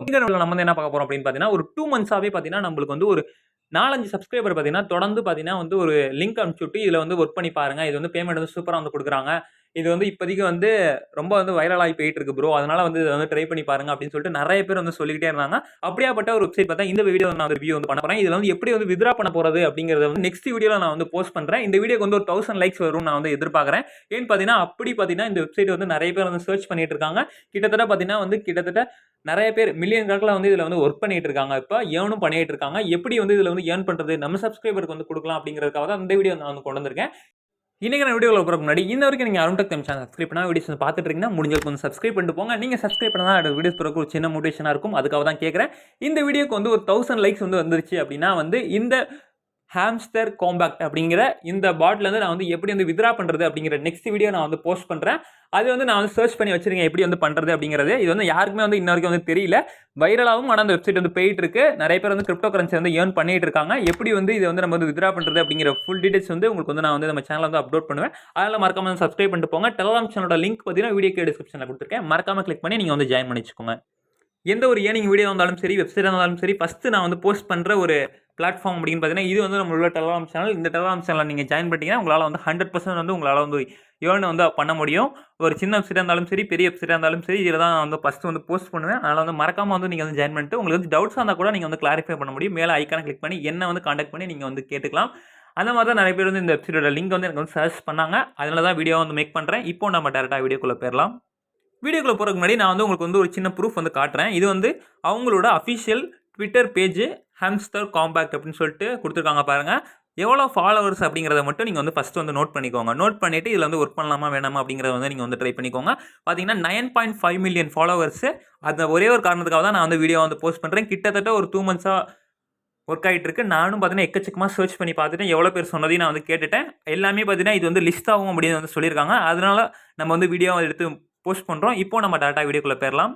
இந்த நம்ம வந்து என்ன பார்க்க போறோம் அப்படின்னு பார்த்தீங்கன்னா, ஒரு டூ மந்த்ஸாவே பார்த்தீங்கன்னா, நம்மளுக்கு வந்து ஒரு 4, 5 சப்ஸ்கிரைபர் பார்த்தீங்கன்னா, தொடர்ந்து பார்த்தீங்கன்னா வந்து ஒரு லிங்க் அனுப்பிச்சுட்டு, இதில் வந்து ஒர்க் பண்ணி பாருங்க. இது வந்து பேமெண்ட் வந்து சூப்பரா வந்து குடுக்குறாங்க. இது வந்து இப்போதைக்கு வந்து ரொம்ப வந்து வைரலாகி போயிட்டு இருக்கு ப்ரோ. அதனால வந்து இதை வந்து ட்ரை பண்ணி பாருங்க அப்படின்னு சொல்லிட்டு நிறைய பேர் வந்து சொல்லிக்கிட்டே இருந்தாங்க. அப்படியாப்பட்ட ஒரு வெப்சைட் பார்த்தா இந்த வீடியோ நான் வந்து ரிவ்யூ வந்து பண்ண போறேன். இதில் வந்து எப்படி வந்து வித்ரா பண்ண போறது அப்படிங்கிறத வந்து நெக்ஸ்ட் வீடியோவில் நான் வந்து போஸ்ட் பண்றேன். இந்த வீடியோக்கு வந்து ஒரு தௌசண்ட் லைக்ஸ் வரும் நான் வந்து எதிர்பார்க்குறேன் ஏன்னு பார்த்தீங்கன்னா, அப்படி பார்த்தீங்கன்னா, இந்த வெப்சைட் வந்து நிறைய பேர் வந்து சர்ச் பண்ணிட்டு இருக்காங்க. கிட்டத்தட்ட பார்த்தீங்கன்னா வந்து கிட்டத்தட்ட நிறைய பேர் மில்லியன் கணக்கில் வந்து இதில் வந்து ஒர்க் பண்ணிட்டு இருக்காங்க. இப்போ ஏர்னும் பண்ணிட்டு இருக்காங்க. எப்படி வந்து இதில் வந்து ஏர்ன் பண்ணுறது நம்ம சப்ஸ்கிரைபருக்கு வந்து கொடுக்கலாம் அப்படிங்கிறதுக்காக தான் இந்த வீடியோ நான் வந்து கொண்டு வந்திருக்கேன். இன்றைக்கி நான் வீடியோவில் போகிற முன்னாடி, இந்த வரைக்கும் நீங்கள் Arun tech Tamil channel subscribe பண்ணால் வீடியோஸ் பார்த்துட்டு இருக்கீங்கன்னா, முடிஞ்ச கொஞ்சம் சப்ஸ்கிரைப் பண்ணிட்டு போங்க. நீங்கள் சப்ஸ்கிரைப் பண்ணால் தான் வீடியோஸ் பிறகு ஒரு சின்ன மோட்டிவேஷனாக இருக்கும். அதுக்காக தான் கேட்குறேன் இந்த வீடியோக்கு வந்து ஒரு தௌசண்ட் லைக்ஸ் வந்து வந்துருச்சு அப்படின்னா வந்து இந்த ஹாம்ஸ்டர் காம்பேக்ட் அப்படிங்கிற இந்த பாட்லேருந்து நான் வந்து எப்படி வந்து வித்ட்ரா பண்ணுறது அப்படிங்கிற நெக்ஸ்ட் வீடியோ நான் வந்து போஸ்ட் பண்ணுறேன் அது வந்து நான் வந்து சர்ச் பண்ணி வச்சிருக்கேன். எப்படி வந்து பண்ணுறது அப்படிங்கிறது. இது வந்து யாருக்குமே வந்து இன்ன வரைக்கும் வந்து தெரியல. வைரலாகவும் ஆனால் அந்த வெப்சைட் வந்து போயிட்டு இருக்கு. நிறைய பேர் வந்து கிரிப்டோ கரன்சி வந்து ஏர்ன் பண்ணிட்டு இருக்காங்க. எப்படி வந்து இதை வந்து நம்ம வந்து வித்ட்ரா பண்ணுறது அப்படிங்கிற ஃபுல் டீடைல்ஸ் வந்து உங்களுக்கு வந்து நான் வந்து நம்ம சேனலில் வந்து அப்லோட் பண்ணுவேன். அதனால் மறக்காம வந்து சப்ஸ்கிரைப் பண்ணிட்டு போங்க. டெலகிராம் சேனலோட லிங்க் பார்த்தீங்கன்னா, வீடியோ டிஸ்கிரிப்ஷனில் கொடுத்துருக்கேன் மறக்காம கிளிக் பண்ணி நீங்கள் வந்து ஜாயின் பண்ணிச்சுக்கோங்க எந்த ஒரு ஏர்னிங் வீடியோ வந்தாலும் சரி, வெப்சைட் இருந்தாலும் சரி, ஃபஸ்ட்டு நான் வந்து போஸ்ட் பண்ணுற ஒரு பிளாட்ஃபார்ம் அப்படின்னு பார்த்தீங்கன்னா, இது வந்து நம்மளோட டெலகிராம் சேனல். இந்த டெலகிராம் சேனலில் நீங்கள் ஜாயின் பண்ணிட்டீங்கன்னா, உங்களால் வந்து 100% வந்து உங்களால் வந்து ஏர்ன் வந்து பண்ண முடியும். ஒரு சின்ன வெப்சைட்டா இருந்தாலும் சரி, பெரிய வெப்சைட்டா இருந்தாலும் சரி, இதில் தான் வந்து ஃபர்ஸ்ட்டு வந்து போஸ்ட் பண்ணுவேன். அதனால் வந்து மறக்காமல் வந்து நீங்கள் வந்து ஜாயின் பண்ணிட்டு, உங்களுக்கு வந்து டவுட்ஸாக இருந்தால் கூட நீங்கள் வந்து கிளாரிஃபை பண்ண முடியும். மேலே ஐக்கானை கிளிக் பண்ணி என்ன வந்து கான்டாக்ட் பண்ணி நீங்கள் வந்து கேட்டுக்கலாம். அந்த மாதிரி தான் நிறைய பேர் வந்து இந்த வெப்சைட்டோட லிங்க் வந்து எனக்கு வந்து சர்ச் பண்ணாங்க. அதனால தான் வீடியோ வந்து மேக் பண்ணுறேன் இப்போ நம்ம டேரெக்டாக வீடியோக்குள்ளே போயிடலாம் வீடியோக்குள்ளே போகிறதுக்கு முன்னாடி நான் வந்து உங்களுக்கு வந்து ஒரு சின்ன ப்ரூஃப் வந்து காட்டுறேன். இது வந்து அவங்களோட official Twitter page Hamster Kombat அப்படின்னு சொல்லிட்டு கொடுத்துருக்காங்க பாருங்கள் எவ்வளோ ஃபாலோவர்ஸ் அப்படிங்கிறத மட்டும் நீங்கள் வந்து ஃபஸ்ட்டு வந்து நோட் பண்ணிக்கோங்க. நோட் பண்ணிவிட்டு இதில் வந்து ஒர்க் பண்ணலாமா? வேணாமா? அப்படிங்கிறத வந்து நீங்கள் வந்து ட்ரை பண்ணிக்கோங்க. பார்த்தீங்கன்னா 9.5 மில்லியன் ஃபாலோவர்ஸ். அந்த ஒரே ஒரு காரணத்துக்காக தான் நான் வந்து வீடியோ வந்து போஸ்ட் பண்ணுறேன் கிட்டத்தட்ட ஒரு டூ மந்த்ஸாக ஒர்க் ஆகிட்டு இருக்கு. நானும் பார்த்தீங்கன்னா, எக்கச்சக்கமாக சர்ச் பண்ணி பார்த்துட்டேன். எவ்வளோ பேர் சொன்னதையும் நான் வந்து கேட்டுட்டேன். எல்லாமே பார்த்தீங்கன்னா, இது வந்து லிஸ்ட் ஆகும் அப்படின்னு வந்து சொல்லியிருக்காங்க. அதனால் நம்ம வந்து வீடியோ எடுத்து போஸ்ட் பண்ணுறோம் இப்போ நம்ம டாட்டா வீடியோக்குள்ளே போயிடலாம்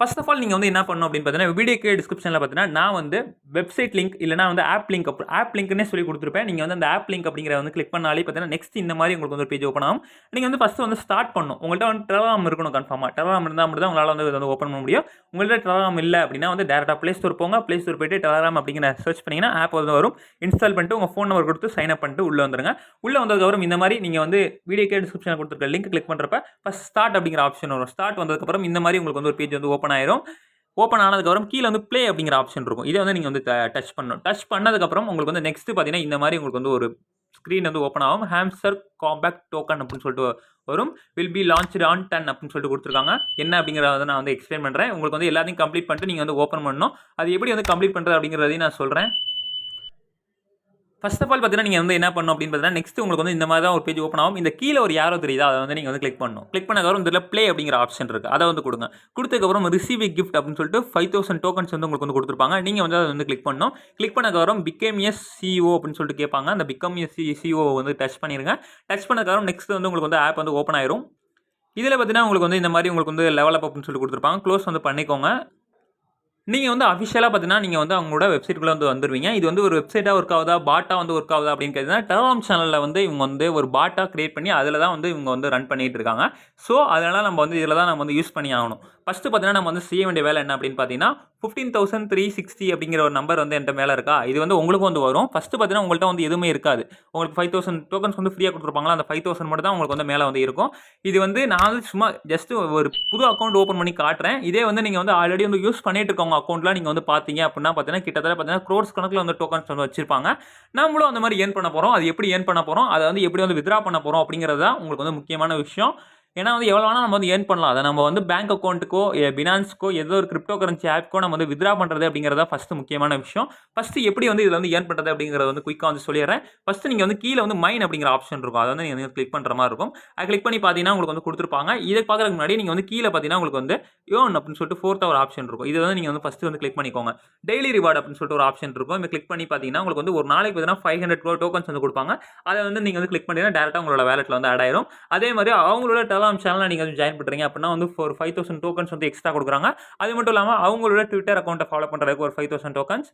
ஃபர்ஸ்ட் ஆஃப் ஆல் நீங்கள் வந்து என்ன பண்ணணும் அப்படின்னு பார்த்தீங்கன்னா, வீடியோ டிஸ்கிரிப்ஷனில் பார்த்தீங்கன்னா, நான் வந்து வெப்சைட் லிங்க் இல்லைனா வந்து ஆப் லிங்க் அப் ஆப் லிங்க்னே சொல்லி கொடுத்துருப்பேன் நீங்கள் வந்து அந்த ஆப் லிங்க் அப்படிங்கிறத வந்து கிளிக் பண்ணாலே பார்த்தீங்கன்னா, நெக்ஸ்ட் இந்த மாதிரி உங்களுக்கு வந்து ஒரு பேஜ் ஓப்பன் ஆகும். நீங்கள் வந்து ஃபஸ்ட்டு வந்து ஸ்டார்ட் பண்ணணும். உங்கள்கிட்ட வந்து டெலகிராம் இருக்கணும் கன்ஃபார்மாக டெலகிராம் இருந்தால் மட்டும் தான் உங்களால் வந்து வந்து ஓப்பன் பண்ண முடியும். உங்கள்கிட்ட டெலகிராம் இல்லை அப்படின்னா வந்து டேரெக்டாக ப்ளே ஸ்டோர் போங்க. ப்ளே ஸ்டோர் போய்ட்டு டெலகிராம் அப்படிங்கிற சர்ச் பண்ணிங்கன்னா ஆப் வந்து வரும். இன்ஸ்டால் பண்ணிட்டு உங்கள் ஃபோன் நம்பர் கொடுத்து சைன் அப் பண்ணிட்டு உள்ளே வந்துருங்க. உள்ளே வந்ததுக்கப்புறம் இந்த மாதிரி நீங்கள் வந்து வீடியோ டிஸ்கிரிப்ஷனில் கொடுத்துருக்க லிங்க் கிளிக் பண்ணுறப்ப ஃபஸ்ட் ஸ்டார்ட் அப்படிங்கிற ஆப்ஷன் வரும். ஸ்டார்ட் வந்ததுக்கப்புறம் இந்த மாதிரி உங்களுக்கு வந்து ஒரு பேஜ் வந்து ஓப்பன் ஓப்பன் ஆயிரும். ஓப்பன் ஆனதுக்கப்புறம் கீழே வந்து ப்ளே அப்படிங்கிற ஆப்ஷன் இருக்கும். இதை வந்து நீங்கள் வந்து ட டச் பண்ணணும். டச் பண்ணதுக்கப்புறம் உங்களுக்கு வந்து நெக்ஸ்ட் பார்த்தீங்கன்னா, இந்த மாதிரி உங்களுக்கு வந்து ஒரு ஸ்க்ரீன் வந்து ஓப்பன் ஆகும். ஹேம்சர் காம்பேக்ட் டோக்கன் அப்படின்னு சொல்லிட்டு வரும். வில் பி லான்ச் ஆன் 10 அப்படின்னு சொல்லிட்டு கொடுத்துருக்காங்க என்ன அப்படிங்கிறத வந்து நான் வந்து எக்ஸ்பிளைன் பண்ணுறேன் உங்களுக்கு வந்து எல்லாத்தையும் கம்ப்ளீட் பண்ணிட்டு நீங்கள் வந்து ஓப்பன் பண்ணணும். அது எப்படி வந்து கம்ப்ளீட் பண்ணுறது அப்படிங்கிறதையும் நான் சொல்கிறேன் ஃபர்ஸ்ட் ஆஃப் ஆல் பார்த்தீங்கன்னா, நீங்கள் வந்து என்ன பண்ணணும் அப்படின்னு பார்த்தீங்கன்னா, நெக்ஸ்ட் உங்களுக்கு வந்து இந்த மாதிரி தான் ஒரு பேஜ் ஓப்பன் ஆகும். இந்த கீழே ஒரு யாரோ தெரியுதா? அதை வந்து நீங்கள் வந்து கிளிக் பண்ணணும். கிளிக் பண்ணதுக்கப்புறம் இதில் ப்ளே அப்படிங்கிற ஆப்ஷன் இருக்குது அதை வந்து கொடுங்க கொடுத்ததுக்கப்புறம் ரிசீவ் கிஃப்ட் அப்படின்னு சொல்லிட்டு 5000 டோக்கன்ஸ் வந்து உங்களுக்கு வந்து கொடுத்துருப்பாங்க நீங்கள் வந்து அதை வந்து கிளிக் பண்ணணும். கிளிக் பண்ணதுக்கப்புறம் பிகேம் எஸ் சிஓ அப்படின்னு சொல்லிட்டு கேட்பாங்க. அந்த பிகம் எஸ் சி வந்து டச் பண்ணிடுங்க டச் பண்ணதுக்கப்புறம் நெக்ஸ்ட் வந்து உங்களுக்கு வந்து ஆப் வந்து ஓப்பன் ஆயிரும். இதில் பார்த்தீங்கன்னா, உங்களுக்கு வந்து இந்த மாதிரி உங்களுக்கு வந்து லெவல் அப் அப்படின்னு சொல்லி கொடுத்துருப்பாங்க க்ளோஸ் வந்து பண்ணிக்கோங்க. நீங்கள் வந்து அஃபிஷியலாக பார்த்தீங்கன்னா, நீங்கள் வந்து அவங்களோட வெப்சைட்குள்ளே வந்து வந்துருவீங்க. இது வந்து ஒரு வெப்சைட்டாக ஒர்க் ஆகுதா? பாட்டா வந்து ஒர்க் ஆகுதா? அப்படின்னு கேட்டீங்கன்னா, டெலகிராம் சேனலில் வந்து இவங்க வந்து ஒரு பாட்டா கிரியேட் பண்ணி அதில் தான் வந்து இவங்க வந்து ரன் பண்ணிகிட்டு இருக்காங்க. ஸோ, அதனால் நம்ம வந்து இதில் தான் நம்ம வந்து யூஸ் பண்ணி ஆகணும். ஃபர்ஸ்ட்டு பார்த்தீங்கன்னா, நம்ம வந்து செய்ய வேண்டிய வேலை என்ன அப்படின்னு பார்த்தீங்கன்னா, 15360 அப்படிங்கிற ஒரு நம்பர் வந்து என்ட்ட மேலே இருக்கா? இது வந்து உங்களுக்கும் வந்து வரும். ஃபஸ்ட்டு பார்த்தீங்கன்னா, உங்கள்கிட்ட வந்து எதுவுமே இருக்காது. உங்களுக்கு 5000 டோக்கன்ஸ் வந்து ஃப்ரீயாக கொடுத்துருப்பாங்களா அந்த 5000 மட்டும் தான் உங்களுக்கு வந்து மேலே வந்து இருக்கும். இது வந்து நான் வந்து சும்மா ஜஸ்ட் ஒரு புது அக்கௌண்ட் ஓப்பன் பண்ணி காட்டுறேன். இதே வந்து நீங்கள் வந்து ஆல்ரெடி வந்து யூஸ் பண்ணிட்டு இருக்கவங்க அக்கௌண்ட்லாம் நீங்கள் வந்து பார்த்தீங்க அப்படின்னா பார்த்தீங்கன்னா, கிட்டத்தட்ட பார்த்தீங்கன்னா, க்ரோர்ஸ் கணக்கில் வந்து டோக்கன்ஸ் வந்து வச்சிருப்பாங்க. நம்மளும் அந்த மாதிரி ஏர்ன் பண்ண போகிறோம் அது எப்படி ஏர்ன் பண்ண போகிறோம் அதை வந்து எப்படி வந்து வித்ட்ரா பண்ண போகிறோம் அப்படிங்கிறது தான் உங்களுக்கு வந்து முக்கியமான விஷயம். ஏன்னா வந்து எவ்வளோ வேணால் நம்ம வந்து ஏர்ன் பண்ணலாம். அதை நம்ம வந்து பேங்க் அக்கௌண்ட்டுக்கோ பினான்ஸ்க்கோ ஏதோ ஒரு கிரிப்டோ கரன்சி ஆப்க்கோ நம்ம வந்து வித்ட்ரா பண்ணுறது அப்படிங்கிறது தான் முக்கியமான விஷயம். ஃபர்ஸ்ட்டு எப்படி வந்து இதில் வந்து ஏர்ன் பண்ணுறது அப்படிங்கிறத வந்து குயிக்காக வந்து சொல்லிடுறேன் ஃபர்ஸ்ட்டு நீங்கள் வந்து கீழே வந்து மைன் அப்படிங்கிற ஆப்ஷன் இருக்கும். அதை வந்து நீங்கள் வந்து கிளிக் பண்ணுற மாதிரி இருக்கும். அதை கிளிக் பண்ணி பார்த்தீங்கன்னா, உங்களுக்கு வந்து கொடுத்துருப்பாங்க இதை பார்க்குறதுக்கு முன்னாடி நீங்கள் வந்து கீழே பார்த்தீங்கன்னா, உங்களுக்கு வந்து யோன் அப்படின்னு சொல்லிட்டு ஃபோர்த் ஒரு ஆப்ஷன் இருக்கும். இதை வந்து நீங்கள் வந்து ஃபஸ்ட்டு வந்து கிளிக் பண்ணிக்கோங்க. டெய்லி ரிவார்டு அப்படின்னு சொல்லிட்டு ஒரு ஆப்ஷன் இருக்கும். இத கிளிக் பண்ணி பார்த்தீங்கன்னா, உங்களுக்கு வந்து ஒரு நாளைக்கு பார்த்தீங்கன்னா, ஃபைவ் ஹண்ட்ரட் டோக்கன்ஸ் வந்து கொடுப்பாங்க அதை வந்து நீங்கள் வந்து கிளிக் பண்ணிங்கன்னா டேரெக்டாக உங்களோட வேலெட்டில் வந்து ஆட் ஆயிரும். அதே மாதிரி அவங்களோட டெலகிராம் சேனலில் நீங்கள் வந்து ஜாயின் பண்ணுறீங்க அப்படின்னா வந்து ஒரு 5000 டோக்கன்ஸ் வந்து எக்ஸ்ட்ரா கொடுக்குறாங்க. அது மட்டும் இல்லாமல் அவங்களோட ட்விட்டர் அக்கௌண்ட்டை ஃபாலோ பண்ணுறதுக்கு ஒரு 5000 டோக்கன்ஸ்.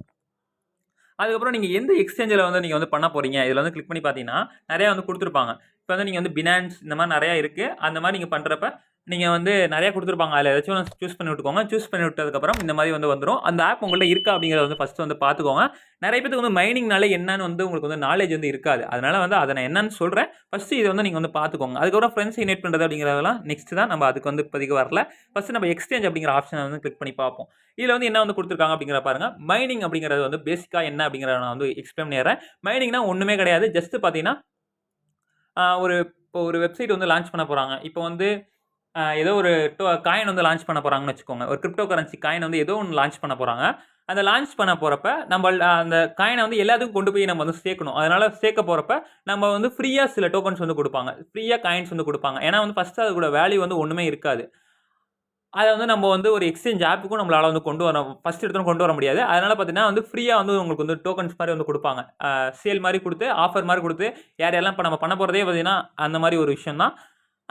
அதுக்கப்புறம் நீங்கள் எந்த எக்ஸ்சேஞ்சில் வந்து நீங்கள் வந்து பண்ண போகிறீங்க இதில் வந்து கிளிக் பண்ணி பார்த்தீங்கன்னா, நிறையா வந்து கொடுத்துருப்பாங்க. இப்போ வந்து நீங்கள் வந்து பினான்ஸ் இந்த மாதிரி நிறையா இருக்குது அந்த மாதிரி நீங்கள் பண்ணுறப்ப நீங்கள் வந்து நிறையா கொடுத்துருப்பாங்க. அதில் ஏதாச்சும் ஒன்று சூஸ் பண்ணி விட்டுக்கோங்க. சூஸ் பண்ணி விட்டதுக்கப்புறம் இந்த மாதிரி வந்து வந்துடும் அந்த ஆப் உங்கள்ட்ட இருக்கா அப்படிங்கிறத வந்து ஃபஸ்ட்டு வந்து பார்த்துக்கோங்க நிறைய பேருக்கு வந்து மைனிங்னால என்னன்னு வந்து உங்களுக்கு வந்து நாலேஜ் வந்து இருக்காது. அதனால் வந்து அதை நான் என்னன்னு சொல்கிறேன் ஃபஸ்ட்டு இதை வந்து நீங்கள் வந்து பார்த்துக்கோங்க அதுக்கப்புறம் ஃப்ரெண்ட்ஸ் இனேட் பண்ணுறது அப்படிங்கிறதெல்லாம் நெக்ஸ்ட் தான். நம்ம அதுக்கு வந்து இப்போதைக்கு வரல. ஃபஸ்ட்டு நம்ம எக்ஸ்சேஞ்ச் அப்படிங்கிற ஆப்ஷனை வந்து கிளிக் பண்ணி பார்ப்போம். இதில் வந்து என்ன வந்து கொடுத்துருக்காங்க அப்படிங்கிற பாருங்கள் மைனிங் அப்படிங்கிறது வந்து பேசிக்காக என்ன அப்படிங்கிறத நான் வந்து எக்ஸ்பிளைன் பண்ணிடுறேன். மைனிங்னா ஒன்றுமே கிடையாது. ஜஸ்ட்டு பார்த்தீங்கன்னா ஒரு இப்போ ஒரு வெப்சைட் வந்து லான்ச் பண்ண போகிறாங்க இப்போ வந்து ஏதோ ஒரு காயின் வந்து லான்ச் பண்ண போகிறாங்கன்னு வச்சுக்கோங்க. ஒரு கிரிப்டோ கரன்சி காயின் வந்து ஏதோ ஒன்று லான்ச் பண்ண போகிறாங்க அந்த லான்ச் பண்ண போகிறப்ப நம்ம அந்த காயினை வந்து எல்லாத்துக்கும் கொண்டு போய் நம்ம வந்து சேர்க்கணும். அதனால் சேர்க்க போகிறப்ப நம்ம வந்து ஃப்ரீயாக சில டோக்கன்ஸ் வந்து கொடுப்பாங்க. ஃப்ரீயாக காயின்ஸ் வந்து கொடுப்பாங்க. ஏன்னா வந்து ஃபஸ்ட்டு அது கூட வேல்யூ வந்து ஒன்றுமே இருக்காது. அதை வந்து நம்ம வந்து ஒரு எக்ஸ்சேஞ்ச் ஆப்புக்கும் நம்மளால் வந்து கொண்டு வர ஃபஸ்ட் எடுத்து கொண்டு வர முடியாது. அதனால் பார்த்தீங்கன்னா வந்து ஃப்ரீயாக வந்து உங்களுக்கு வந்து டோக்கன்ஸ் மாதிரி வந்து கொடுப்பாங்க. சேல் மாதிரி கொடுத்து ஆஃபர் மாதிரி கொடுத்து யார் யாரெல்லாம் இப்போ நம்ம பண்ண போகிறதே பார்த்தீங்கன்னா அந்த மாதிரி ஒரு விஷயம் தான்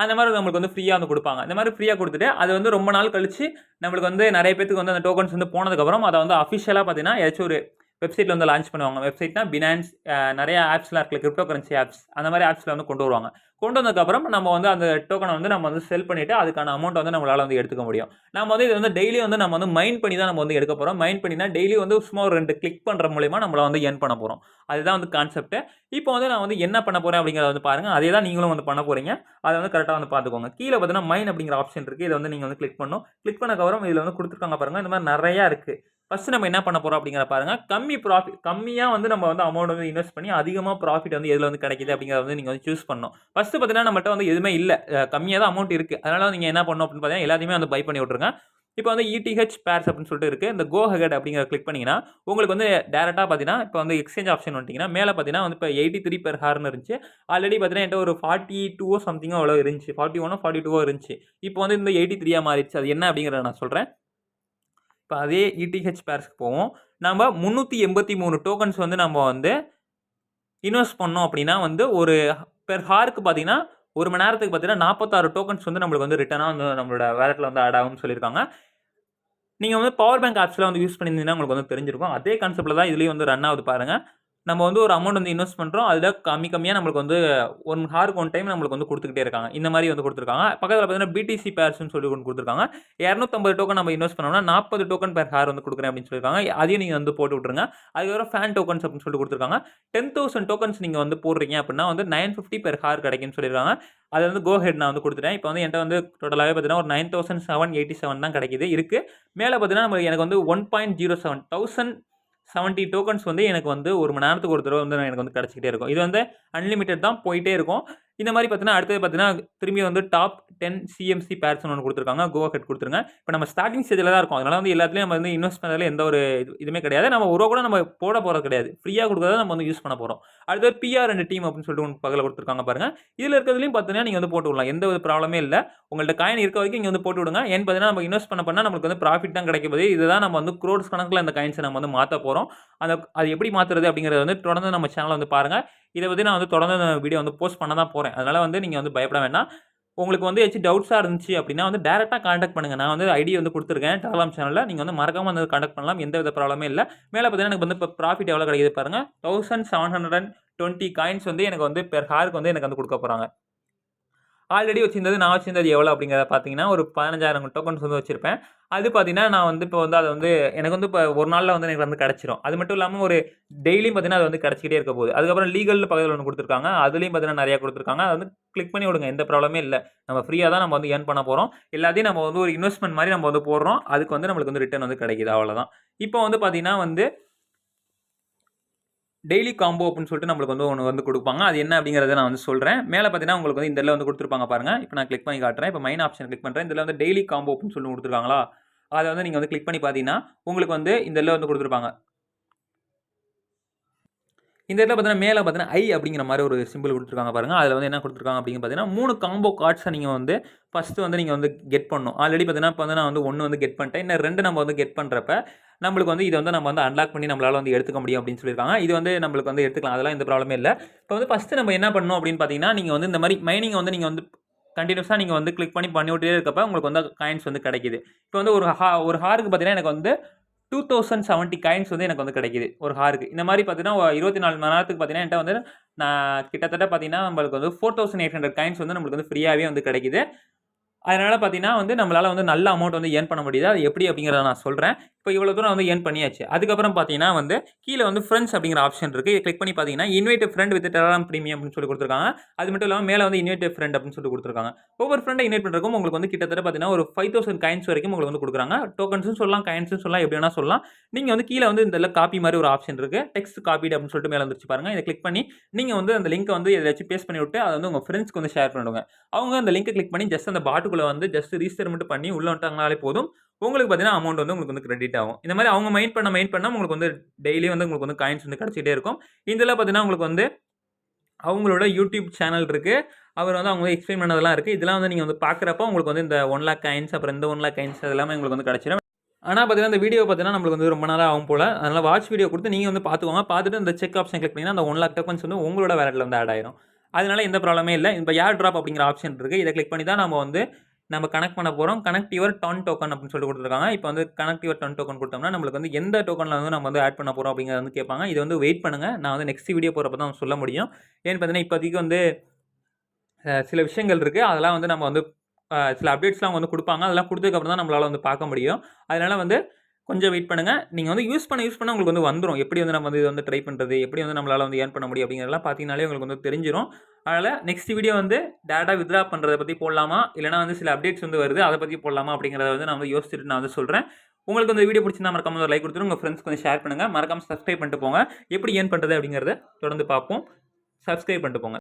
அந்த மாதிரி நம்மளுக்கு வந்து ஃப்ரீயாக வந்து கொடுப்பாங்க. இந்த மாதிரி ஃப்ரீயாக கொடுத்துட்டு அது வந்து ரொம்ப நாள் கழிச்சு நம்மளுக்கு வந்து நிறைய பேத்துக்கு வந்து அந்த டோக்கன்ஸ் வந்து போனதுக்கப்புறம் அதை வந்து அஃபிஷியலாக பார்த்தீங்கன்னா ஏதாச்சும் ஒரு வெப்சைட்டில் வந்து லான்ச் பண்ணுவாங்க. வெப்சைட்னா பினான்ஸ் நிறைய ஆப்ஸ்லாம் இருக்குல்ல கிரிப்டோ கரன்சி ஆப்ஸ் அந்த மாதிரி ஆப்ஸில் வந்து கொண்டு வருவாங்க. கொண்டு வந்ததுக்கப்புறம் நம்ம வந்து அந்த டோக்கனை வந்து நம்ம வந்து செல் பண்ணிவிட்டு அதுக்கான அமௌண்ட் வந்து நம்மளால் வந்து எடுத்துக்க முடியும். நம்ம வந்து இது வந்து டெய்லி வந்து நம்ம வந்து மைண்ட் பண்ணி தான் நம்ம வந்து எடுக்க போகிறோம் மைண்ட் பண்ணினா டெய்லி வந்து சும்மா ஒரு ரெண்டு கிளிக் பண்ணுற மூலிமா நம்மளை வந்து என் பண்ண போகிறோம் அதுதான் வந்து கான்செப்ட்டு இப்போ வந்து நான் வந்து என்ன பண்ண போகிறேன் அப்படிங்கிறத வந்து பாருங்கள் அதே தான் நீங்களும் வந்து பண்ண போகிறீங்க அதை வந்து கரெக்டாக வந்து பார்த்துக்கோங்க. கீழே பார்த்தீங்கன்னா மைன் அப்படிங்கிற ஆப்ஷன் இருக்குது இதை வந்து நீங்கள் வந்து கிளிக் பண்ணணும். கிளிக் பண்ணக்கப்புறம் இதில் வந்து கொடுத்துருக்காங்க பாருங்கள் இந்த மாதிரி நிறையா இருக்குது ஃபஸ்ட்டு நம்ம என்ன பண்ண போகிறோம் அப்படிங்கிற பாருங்க. கம்மி ப்ராஃபிட் கம்மியாக வந்து நம்ம வந்து அமௌண்ட் வந்து இன்வெஸ்ட் பண்ணி அதிகமாக ப்ராஃபிட் வந்து எதில் வந்து கிடைக்கிது அப்படிங்கிறத வந்து நீங்கள் வந்து சூஸ் பண்ணணும். ஃபஸ்ட்டு பார்த்தீங்கன்னா நம்மகிட்ட வந்து எதுவுமே இல்லை. கம்மியாக தான் அமௌண்ட் இருக்குது அதனால் நீங்கள் என்ன பண்ணணும் அப்படின்னு பார்த்தீங்கன்னா எல்லாத்தையுமே வந்து பை பண்ணி விட்ருங்க இப்போ வந்து இடிஹெச் பேர்ஸ் அப்படின்னு சொல்லிட்டு இருக்குது இந்த கோ ஹெட் அப்படிங்கிற கிளிக் பண்ணிங்கன்னா உங்களுக்கு வந்து டேரெக்டாக பார்த்தீங்கன்னா இப்போ வந்து எக்ஸ்சேஞ்ச் ஆப்ஷன் வந்துட்டிங்கன்னா மேலே பார்த்தீங்கன்னா வந்து இப்போ எயிட்டி த்ரீ பெர் ஹார்னு இருந்துச்சு. ஆல்ரெடி பார்த்தீங்கன்னா என்கிட்ட ஒரு ஃபார்ட்டி டூவோ சம்திங்கோ அவ்வளோ இருந்துச்சு. ஃபார்ட்டி ஒனோ ஃபார்ட்டி டூவோ இருந்துச்சு. இப்போ வந்து இந்த எயிட்டி த்ரீயாக மாறிடுச்சு. அது என்ன அப்படிங்கிறத நான் சொல்கிறேன் இப்போ அதே இடிஹெச் பேர்ஸ்க்கு போவோம். நம்ம முந்நூற்றி எண்பத்தி மூணு டோக்கன்ஸ் வந்து நம்ம வந்து இன்வெஸ்ட் பண்ணோம் அப்படின்னா வந்து ஒரு பெர் ஹாருக்கு பார்த்தீங்கன்னா ஒரு மணி நேரத்துக்கு பார்த்தீங்கன்னா நாற்பத்தாறு டோக்கன்ஸ் வந்து நம்மளுக்கு வந்து ரிட்டனாக வந்து நம்மளோட வேலட்டில் வந்து ஆட் ஆகும்னு சொல்லியிருக்காங்க. நீங்கள் வந்து பவர் பேங்க் ஆப்ஸில் வந்து யூஸ் பண்ணியிருந்தீங்கன்னா உங்களுக்கு வந்து தெரிஞ்சிருக்கும். அதே கான்செப்ட்டில் தான் இதுலேயும் வந்து ரன் ஆகுது பாருங்கள் நம்ம வந்து ஒரு அமௌண்ட் வந்து இன்வெஸ்ட் பண்ணுறோம் அதில் கம்மி கம்மியாக நம்மளுக்கு வந்து ஒன் ஹாருக்கு ஒன் டைம் நம்மளுக்கு வந்து கொடுத்துக்கிட்டே இருக்காங்க. இந்த மாதிரி வந்து கொடுத்துருக்காங்க. பக்கத்தில் பார்த்தீங்கன்னா பிடிசி பேர்ஸ்னு சொல்லி கொண்டு கொடுத்துருக்காங்க. இரநூத்தம்பது டோக்கன் நம்ம இன்வெஸ்ட் பண்ணோம்னா நாற்பது டோக்கன் பேர் ஹார் வந்து கொடுக்குறேன் அப்படின்னு சொல்லியிருக்காங்க. அதையும் நீங்கள் வந்து போட்டு விட்ருங்க அதுக்கப்புறம் ஃபேன் டோக்கன்ஸ் அப்படின்னு சொல்லி கொடுத்துருக்காங்க. டென் தௌசண்ட் டோக்கன்ஸ் நீங்கள் வந்து போடுறீங்க அப்படின்னா வந்து நைன் ஃபிஃப்டி பேர் ஹார் கிடைக்கும்னு சொல்லியிருக்காங்க. அது வந்து கோ ஹெட் நான் வந்து கொடுத்துட்டேன். இப்போ வந்து என்கிட்ட வந்து டோட்டலாகவே பார்த்தீங்கன்னா ஒரு nine thousand seven eighty seven தான் கிடைக்குது. இருக்குது மேலே பார்த்தீங்கன்னா நம்மளுக்கு எனக்கு வந்து one point zero seven thousand seventy tokens வந்து எனக்கு வந்து ஒரு மணி நேரத்துக்கு ஒரு தடவை வந்து எனக்கு வந்து கிடச்சிக்கிட்டே இருக்கும். இது வந்து அன்லிமிட்டட் தான் போயிட்டே இருக்கும். இந்த மாதிரி பார்த்தீங்கன்னா அடுத்தது பார்த்தீங்கன்னா திரும்பி வந்து டாப் டென் சிஎம்சி பேர்ஸ்னு ஒன்று கொடுத்துருக்காங்க. கோவா ஹெட் கொடுத்துருங்க. இப்போ நம்ம ஸ்டார்டிங் ஸ்டேஜில் தான் இருக்கும். அதனால வந்து எல்லாத்துலேயும் நம்ம வந்து இன்வெஸ்ட் பண்ணதில் எந்த ஒரு இது இதுவுமே கிடையாது. நம்ம ஒரு கூட நம்ம போட போகிறது கிடையாது. ஃப்ரீயாக கொடுக்குறத நம்ம வந்து யூஸ் பண்ண போகிறோம் அடுத்தது பிஆர் ரெண்டு டீம் அப்படின்னு சொல்லிட்டு ஒன்று பக்கத்தில் கொடுத்துருக்காங்க பாருங்கள் இதில் இருக்கிறதுலையும் பார்த்தீங்கன்னா நீங்கள் வந்து போட்டு விடலாம். எந்த ஒரு ப்ராப்ளமே இல்லை. உங்கள்கிட்ட காயின் இருக்க வரைக்கும் இங்கே வந்து போட்டு விடுங்க. ஏன்னு பார்த்தீங்கன்னா நம்ம இன்வெஸ்ட் பண்ண பண்ணால் நம்மளுக்கு வந்து ப்ராஃபிட் தான் கிடைக்க இதுதான் நம்ம வந்து க்ரோட்ஸ் கணக்கில் அந்த காயின்ஸை நம்ம வந்து மாற்ற போகிறோம் அந்த அது எப்படி மாற்றுறது அப்படிங்கிறத வந்து தொடர்ந்து நம்ம சேனலை வந்து பாருங்கள் இதை பற்றி நான் வந்து தொடர்ந்து அந்த வீடியோ வந்து போஸ்ட் பண்ண தான் போகிறேன் அதனால் வந்து நீங்கள் வந்து பயப்பட வேண்டாம். உங்களுக்கு வந்து ஏதாச்சும் டவுட்ஸாக இருந்துச்சு அப்படின்னா வந்து டேரெக்டாக காண்டாக்ட் பண்ணுங்கள் நான் வந்து ஐடி வந்து கொடுத்துருக்கேன். டெலகிராம் சேனலில் நீங்கள் வந்து மறக்காமல் வந்து காண்டாக்ட் பண்ணலாம். எந்த வித ப்ராப்ளமே இல்லை. மேலே பார்த்தீங்கன்னா எனக்கு வந்து இப்போ ப்ராஃபிட் எவ்வளோ கிடைக்குது பாருங்கள் thousand seven hundred and twenty coins வந்து எனக்கு வந்து பெர் ஹாருக்கு வந்து எனக்கு வந்து கொடுக்க போகிறாங்க ஆல்ரெடி வச்சிருந்தது நான் வச்சிருந்தது எவ்வளோ அப்படிங்கிறத பார்த்தீங்கன்னா ஒரு பதினஞ்சாயிரம் டோக்கன்ஸ் வந்து வச்சுருப்பேன். அது பார்த்தீங்கன்னா நான் வந்து இப்போ வந்து அதை வந்து எனக்கு வந்து இப்போ ஒரு நாளில் வந்து எனக்கு வந்து கிடச்சிரும். அது மட்டும் இல்லாமல் ஒரு டெய்லியும் பார்த்தீங்கன்னா அது வந்து கிடச்சிக்கிட்டே இருக்க போகுது. அதுக்கப்புறம் லீகல் பக்கத்தில் ஒன்று கொடுத்துருக்காங்க. அதுலேயும் பார்த்தீங்கன்னா நிறையா கொடுத்துருக்காங்க. அது வந்து கிளிக் பண்ணி விடுங்க. எந்த ப்ராப்ளமே இல்லை. நம்ம ஃப்ரீயாக தான் நம்ம வந்து ஏர்ன் பண்ண போகிறோம் எல்லாத்தையும் நம்ம வந்து ஒரு இன்வெஸ்ட்மெண்ட் மாதிரி நம்ம வந்து போடுறோம். அதுக்கு வந்து நம்மளுக்கு வந்து ரிட்டர்ன் வந்து கிடைக்கிது. அவ்வளோதான் இப்போ வந்து பார்த்தீங்கன்னா வந்து டெய்லி காம்போ அப்படின்னு சொல்லிட்டு நம்மளுக்கு வந்து ஒன்று வந்து கொடுப்பாங்க. அது என்ன அப்படிங்கிறத நான் வந்து சொல்கிறேன் மேலே பார்த்தீங்கன்னா உங்களுக்கு வந்து இந்த இதில் வந்து கொடுத்துருப்பாங்க பாருங்கள் இப்போ நான் கிளிக் பண்ணி காட்டுறேன். இப்போ மைன் ஆப்ஷன் கிளிக் பண்ணுறேன் இதில் வந்து டெய்லி காம்போ அப்படின்னு சொல்லி கொடுத்துருக்காங்களா? அதை வந்து நீங்கள் வந்து கிளிக் பண்ணி பார்த்தீங்கன்னா உங்களுக்கு வந்து இந்த இதில் வந்து கொடுத்துருப்பாங்க. இந்த இடத்துல பார்த்தீங்கன்னா மேலே பார்த்தீங்கன்னா ஐ அப்படிங்கிற மாதிரி ஒரு சிம்பிள் கொடுத்துருக்காங்க பாருங்கள் அதில் வந்து என்ன கொடுத்துருக்காங்க அப்படின்னு பார்த்தீங்கன்னா மூணு காம்போ கார்ட்ஸை நீங்கள் வந்து ஃபஸ்ட்டு வந்து நீங்கள் வந்து கெட் பண்ணணும். ஆல்ரெடி பார்த்தீங்கன்னா இப்போ வந்து நான் வந்து ஒன்று வந்து கெட் பண்ணிட்டேன். இன்னும் ரெண்டு நம்ம வந்து கெட் பண்ணுறப்ப நம்மளுக்கு வந்து இதை வந்து நம்ம வந்து அன்லாக் பண்ணி நம்மளால் வந்து எடுத்துக்க முடியும் அப்படின்னு சொல்லியிருக்காங்க. இது வந்து நம்மளுக்கு வந்து எடுத்துக்கலாம். அதெல்லாம் எந்த ப்ராப்ளமே இல்லை. இப்போ வந்து ஃபஸ்ட்டு நம்ம என்ன பண்ணணும் அப்படின்னு பார்த்தீங்கன்னா நீங்கள் வந்து இந்த மாதிரி மைனிங் வந்து நீங்கள் வந்து கண்டினியூஸாக நீங்கள் வந்து கிளிக் பண்ணி பண்ணி விட்டே இருக்கப்போ உங்களுக்கு வந்து காயின்ஸ் வந்து கிடைக்குது. இப்போ வந்து ஒரு ஹா ஒரு ஹாருக்கு பார்த்தீங்கன்னா எனக்கு வந்து டூ தௌசண்ட் செவன்ட்டி காயின்ஸ் வந்து எனக்கு வந்து கிடைக்குது. ஒரு ஹாருக்கு. இந்த மாதிரி பார்த்தீங்கன்னா இருபத்தி நாலு மணி நேரத்துக்கு பார்த்தீங்கன்னா என்கிட்ட வந்து நான் கிட்டத்தட்ட பார்த்தீங்கன்னா நம்மளுக்கு வந்து four thousand eight hundred coins வந்து நம்மளுக்கு வந்து ஃப்ரீயாகவே வந்து கிடைக்குது. அதனால் பார்த்தீங்கன்னா வந்து நம்மளால் வந்து நல்ல அமௌண்ட் வந்து ஏர்ன் பண்ண முடியுது. அது எப்படி அப்படிங்கிறத நான் சொல்கிறேன் இப்போ இவ்வளோ தூரம் வந்து ஏர்ன் பண்ணியாச்சு. அதுக்கப்புறம் பார்த்தீங்கன்னா வந்து கீழே வந்து ஃப்ரெண்ட்ஸ் அப்படிங்கிற ஆப்ஷன் இருக்குது இதை கிளிக் பண்ணி பார்த்தீங்கன்னா invite friend with Telegram premium அப்படின்னு சொல்லி கொடுத்துருக்காங்க. அது மட்டும் இல்லாமல் மேலே வந்து இன்வைட் ஃப்ரெண்ட் அப்படின்னு சொல்லி கொடுத்துருக்காங்க. ஒவ்வொரு ஃப்ரெண்டை இன்வைட் பண்ணுறதுக்கும் உங்களுக்கு வந்து கிட்டத்தட்ட பார்த்தீங்கன்னா ஒரு ஃபைவ் தௌசண்ட் காயின்ஸ் வரைக்கும் உங்களுக்கு வந்து கொடுக்குறாங்க. டோக்கன்ஸும் சொல்லலாம் காயின்ஸும் சொல்லலாம் எப்படி வேணால் சொல்லலாம். நீங்கள் வந்து கீழே வந்து இந்த காப்பி மாதிரி ஒரு ஆப்ஷன் இருக்குது டெக்ஸ்ட் காப்பிடு அப்படின்னு சொல்லிட்டு மேலே வந்துருச்சு பாருங்கள் இதை கிளிக் பண்ணி நீங்கள் வந்து அந்த லிங்க்கை வந்து எதாச்சும் பேஸ்ட் பண்ணி விட்டு அதை வந்து உங்கள் ஃப்ரெண்ட்ஸ்க்கு வந்து ஷேர் பண்ணிவிடுங்க அவங்க அந்த லிங்க்கை கிளிக் பண்ணி ஜஸ்ட் அந்த பாட்டுக்குள்ளே வந்து ஜஸ்ட் ரீஸ்டர் மட்டும் பண்ணி உள்ளே வந்துட்டாங்கனாலே போதும். உங்களுக்கு பார்த்தீங்கன்னா அமௌண்ட் வந்து உங்களுக்கு வந்து கிரெடிட் ஆகும். இந்த மாதிரி அவங்க மைண்ட் பண்ண மைண்ட் பண்ணால் உங்களுக்கு வந்து டெய்லி வந்து உங்களுக்கு வந்து காயின்ஸ் வந்து கிடச்சிட்டே இருக்கும். இதில் பார்த்தீங்கன்னா உங்களுக்கு வந்து அவங்களோட யூடியூப் சேனல் இருக்குது அவர் வந்து அவங்க எக்ஸ்பிளைன் பண்ணதெல்லாம் இருக்குது இதெல்லாம் வந்து நீங்கள் வந்து பார்க்குறப்ப உங்களுக்கு வந்து இந்த ஒன் லேக் காயின்ஸ் அப்புறம் இந்த ஒன் லேக் காயின்ஸ் அதெல்லாமே உங்களுக்கு வந்து கிடச்சிடும் ஆனால் பார்த்தீங்கன்னா இந்த வீடியோ பார்த்தீங்கன்னா நம்மளுக்கு வந்து ரொம்ப நாளாக ஆகும் போல். அதனால் வாட்ச் வீடியோ கொடுத்து நீங்கள் வந்து பார்த்துக்கோங்க. பார்த்துட்டு இந்த செக் ஆப்ஷன் கிளிக் பண்ணிங்கன்னா அந்த ஒன் லேக் டோக்கன்ஸ் வந்து உங்களோட வேலட்டில் வந்து ஆட் ஆயிரும். அதனால எந்த ப்ராப்ளமே இல்லை. இப்போ ஏர் ட்ராப் அப்படிங்கிற ஆப்ஷன் இருக்குது இதை கிளிக் பண்ணி தான் நம்ம வந்து நம்ம கனெக்ட் பண்ண போகிறோம் கனெக்ட் யுவர் டன் டோக்கன் அப்படின்னு சொல்லி கொடுத்துருக்காங்க. இப்போ வந்து கனெக்ட் யுவர் டன் டோக்கன் கொடுத்தோம்னா நம்மளுக்கு வந்து எந்த டோக்கனில் வந்து நம்ம வந்து ஆட் பண்ண போகிறோம் அப்படிங்கிறத வந்து கேட்பாங்க. இது வந்து வெயிட் பண்ணுங்கள் நான் வந்து நெக்ஸ்ட் வீடியோ போகிறப்ப தான் சொல்ல முடியும். ஏன்னு பார்த்தீங்கன்னா இப்போதைக்கு வந்து சில விஷயங்கள் இருக்குது அதெல்லாம் வந்து நம்ம வந்து சில அப்டேட்ஸ்லாம் வந்து கொடுப்பாங்க. அதெல்லாம் கொடுத்ததுக்கப்புறம் தான் நம்மளால் வந்து பார்க்க முடியும். அதனால் வந்து கொஞ்சம் வெயிட் பண்ணுங்கள் நீங்கள் வந்து யூஸ் பண்ண யூஸ் பண்ண உங்களுக்கு வந்து வந்துடும் எப்படி வந்து நம்ம வந்து இது வந்து ட்ரை பண்ணுறது எப்படி வந்து நம்மளால் வந்து ஏர்ன் பண்ண முடியும்? அப்படிங்கிறதெல்லாம் பார்த்தீங்கனாலே உங்களுக்கு வந்து தெரிஞ்சிடும் அதனால் நெக்ஸ்ட் வீடியோ வந்து டேட்டா வித்ரா பண்ணுறத பற்றி போடலாமா? இல்லைனா வந்து சில அப்டேட்ஸ் வந்து வருது அதை பற்றி போடலாமா? அப்படிங்கிறத வந்து நான் வந்து யோசிச்சுட்டு நான் வந்து சொல்கிறேன் உங்களுக்கு வந்து வீடியோ பிடிச்சிருந்தா மறக்காம ஒரு லைக் கொடுத்துட்டு உங்கள் ஃப்ரெண்ட்ஸ் வந்து ஷேர் பண்ணுங்கள் மறக்காமல் சப்ஸ்கிரைப் பண்ணிட்டு போங்க. எப்படி ஏர்ன் பண்ணுறது அப்படிங்கிறத தொடர்ந்து பார்ப்போம். சப்ஸ்கிரைப் பண்ணிட்டு போங்க.